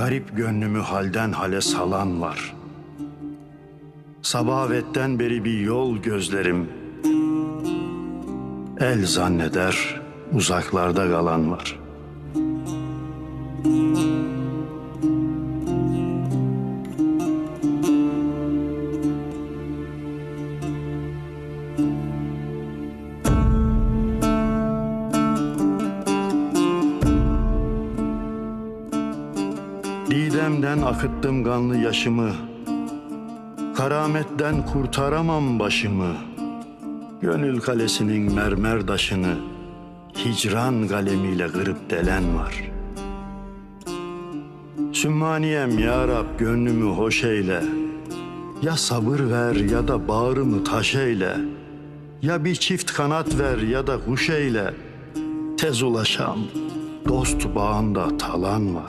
Garip gönlümü halden hale salan var. Sabavetten beri bir yol gözlerim. El zanneder uzaklarda kalan var. Didemden akıttım kanlı yaşımı. Karametten kurtaramam başımı. Gönül kalesinin mermer taşını hicran kalemiyle kırıp delen var. Sümmaniyem ya Rab gönlümü hoş eyle. Ya sabır ver ya da bağrımı taş eyle. Ya bir çift kanat ver ya da kuş eyle. Tez ulaşam dost bağında talan var.